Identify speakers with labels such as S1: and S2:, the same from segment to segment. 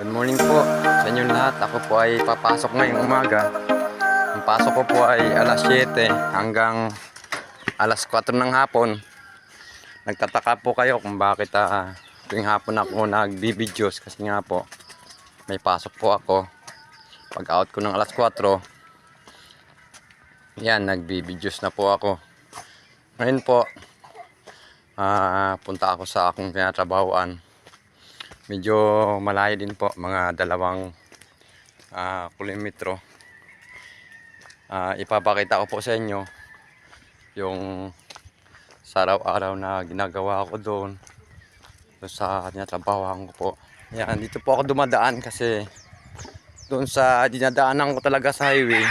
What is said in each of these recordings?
S1: Good morning po sa inyo lahat. Ako po ay papasok ngayong umaga. Ang pasok ko po ay alas 7 hanggang alas 4 ng hapon. Nagtataka po kayo kung bakit ah, tuwing hapon ako nagbibidyo's kasi nga po may pasok po ako. Pag out ko ng alas 4, yan, nagbibidyo's na po ako. Ngayon po, ah, punta ako sa akong tinatrabahoan medyo malayo din po mga dalawang ah, kilometro Ah, ipapakita ko po sa inyo yung sa araw-araw na ginagawa ko doon doon sa tinatrabahoan ko po. Yan dito po ako dumadaan kasi doon sa dinadaanan ko talaga sa highway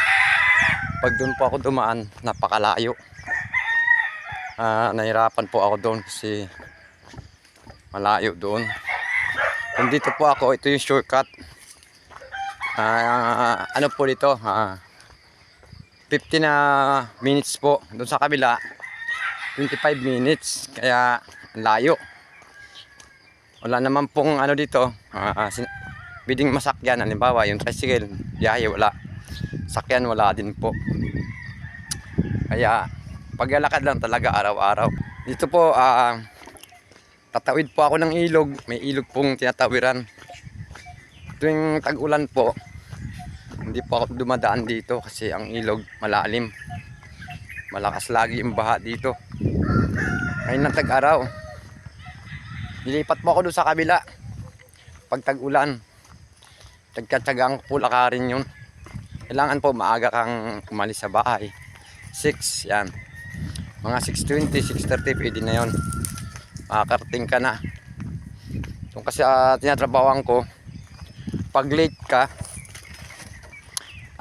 S1: pag doon po ako dumaan napakalayo. Ah, nahirapan po ako doon kasi malayo doon Nandito po ako, ito yung shortcut. Ah, ano po dito? Ah, 50 na minutes po. Doon sa kabila, 25 minutes. Kaya, ang layo. Wala naman pong ano dito. Ah, sin- bidding masakyan. Halimbawa, yung tricycle, biyahe, wala. Sakyan, wala din po. Kaya, paglalakad lang talaga araw-araw. Dito po, ah, tatawid po ako ng ilog. May ilog pong tinatawiran. Tuwing tag-ulan po, hindi po ako dumadaan dito kasi ang ilog malalim. Malakas lagi yung baha dito. Ngayon ng tag-araw. Nilipat po ako doon sa kabila. Pag tag-ulan. Tagkatsagang po lakarin yun. Kailangan po maaga kang umalis sa bahay. 6, yan. Mga 6.20, 6.30 pwede na yon makakarating ka na. Yung kasi uh, tinatrabawan ko pag late ka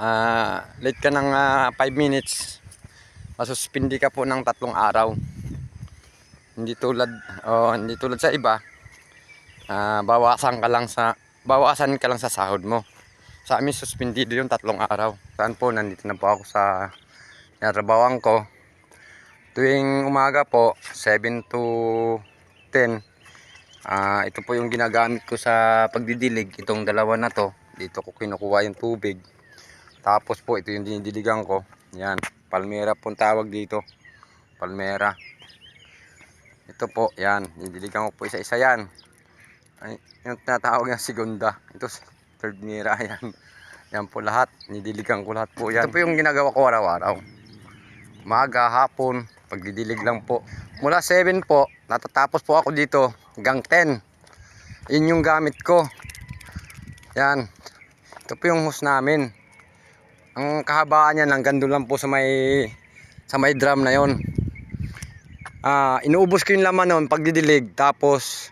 S1: ah late ka ng 5 minutes masuspindi ka po ng tatlong araw. Hindi tulad oh, hindi tulad sa iba ah bawasan ka lang sa bawasan ka lang sa sahod mo. Sa amin suspendido yung tatlong araw. Saan po nandito na po ako sa tinatrabawan ko. Tuwing umaga po 7 to 10 ah ito po yung ginagamit ko sa pagdidilig. Itong dalawa na to dito ko kinukuha yung tubig. Tapos po ito yung dinidiligan ko. Yan palmera po tawag dito. Palmera. Ito po yan didiligan ko po isa isa yan. Ay, yung tinatawag yung segunda. Ito third mira yan. Yan po lahat nidiligan ko lahat po yan. Ito po yung ginagawa ko araw-araw. Umaga hapon pagdidilig lang po. Mula 7 po natatapos po ako dito. Hanggang 10 yun yung gamit ko. Yan. Ito po yung hose namin. Ang kahabaan niya hanggang doon lang po sa may sa may drum na yon ah inuubos ko yung laman noon pagdidilig. Tapos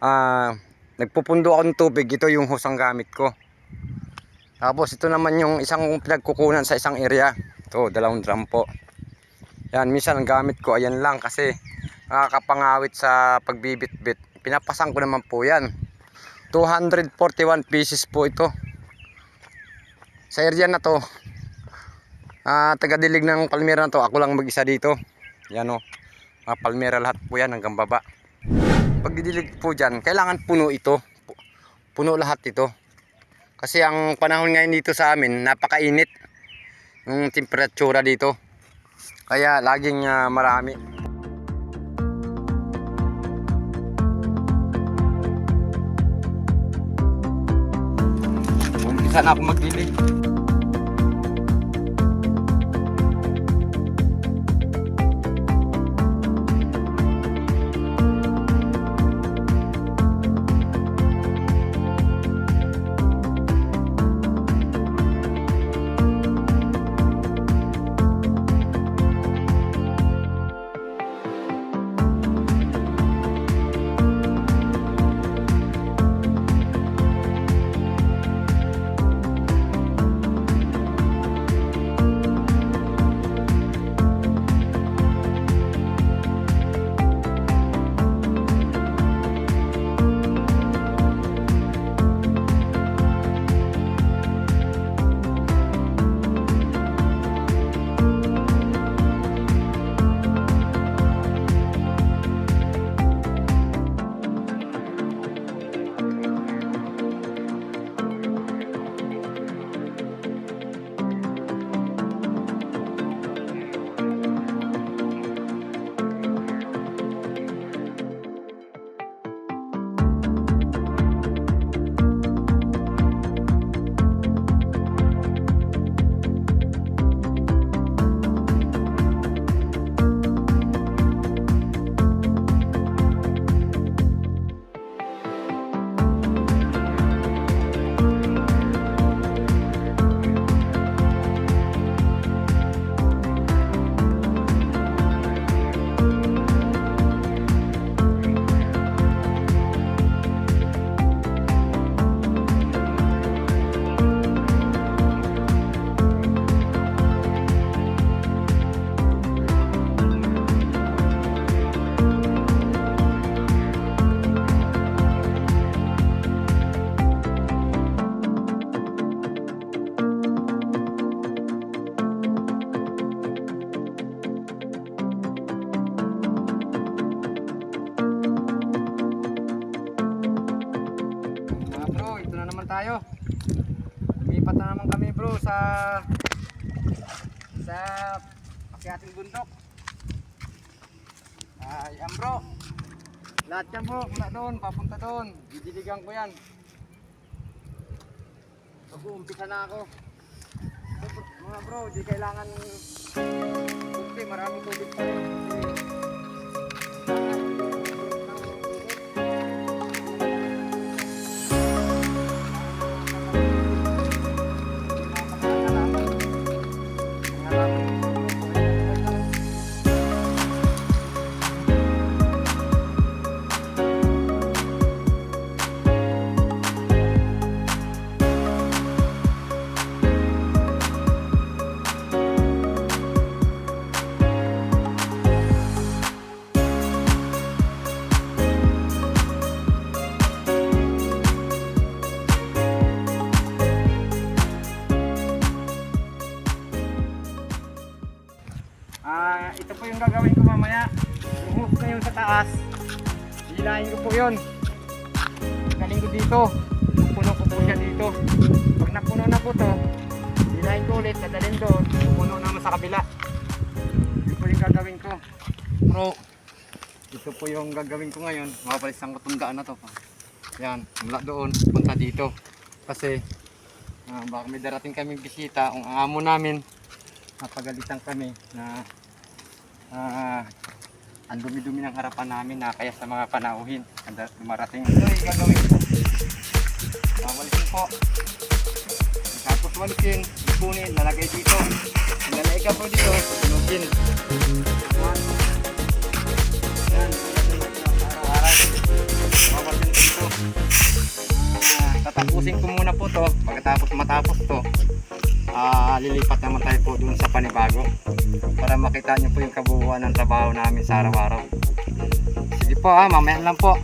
S1: ah nagpupundo ako ng tubig. Ito yung hose ang gamit ko. Tapos ito naman yung isang pinagkukunan sa isang area. Ito dalawang drum po. Yan, minsan ang gamit ko ayan lang kasi nakakapangawit sa pagbibitbit. Pinapasang ko naman po yan. 241 pieces po ito. Sa area na to, ah tagadilig ng palmera na to, ako lang mag-isa dito. Yan o, mga palmera lahat po yan hanggang baba. Pagdidilig po dyan, kailangan puno ito. Pu- Puno lahat ito. Kasi ang panahon ngayon dito sa amin, napakainit. Yung temperatura dito. Kaya laging ah, marami. Na ako magdilig.
S2: Sa Akyating Bundok. Ay, yan bro. Lahat yan bro, mula doon, papunta doon. Didiligan ko yan. Mag-uumpisa na ako. Mga bro, di kailangan okay, maraming tubig pa Ah, ito po yung gagawin ko mamaya. Yung hook na yun sa taas. Hilahin ko po yun. Galing ko dito. Pupuno ko po siya dito. Pag napuno na po to, hilahin ko ulit, dadalhin doon. Pupuno naman sa kabila. Ito po yung gagawin ko. Bro, ito po yung gagawin ko ngayon. Mapapalisan ko itong daan na to. Yan, mula doon, punta dito. Kasi, ah, baka may darating kaming bisita. Ang amo namin, napagalitan kami na ah ang dumi-dumi ng harapan namin na kaya sa mga panauhin ang dumarating. Ito yung gagawin ko. Mawalisin po. Tapos walisin, ipunin, lalagay dito. Ilalagay ka po dito, sunugin. Yan. Yan. Araw-araw. Mawalisin dito. Ah, tatapusin ko muna po to. Pagkatapos matapos to, ah lilipat naman tayo po dun sa panibago para makita nyo po yung kabuuan ng trabaho namin sa araw-araw. Sige po ha, mamaya lang po.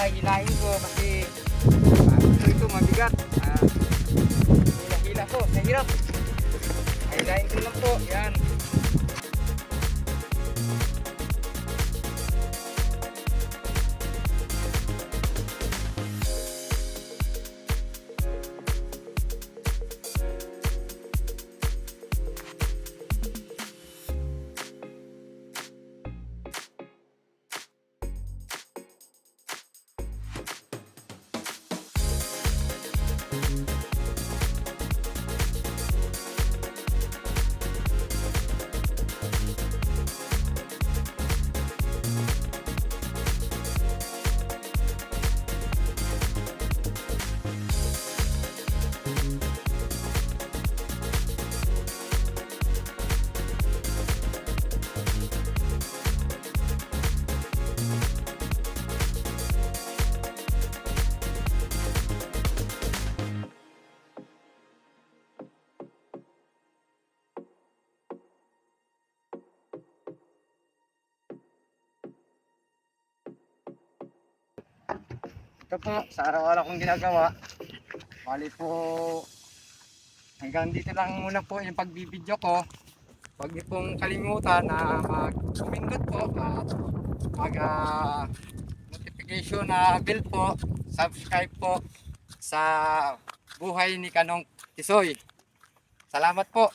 S2: Kung iba, hilahin ko kasi uh, ito mabigat. Ah, hila-hila ko, nahirap. Hilahin ko lang po, yan. Ito po, sa araw-araw kong ginagawa. Bali po, hanggang dito lang muna po yung pagbibideo ko. Huwag niyo pong kalimutan na mag-pindot po at mag ah, notification na bell po, subscribe po sa buhay ni Kanong Tisoy. Salamat po.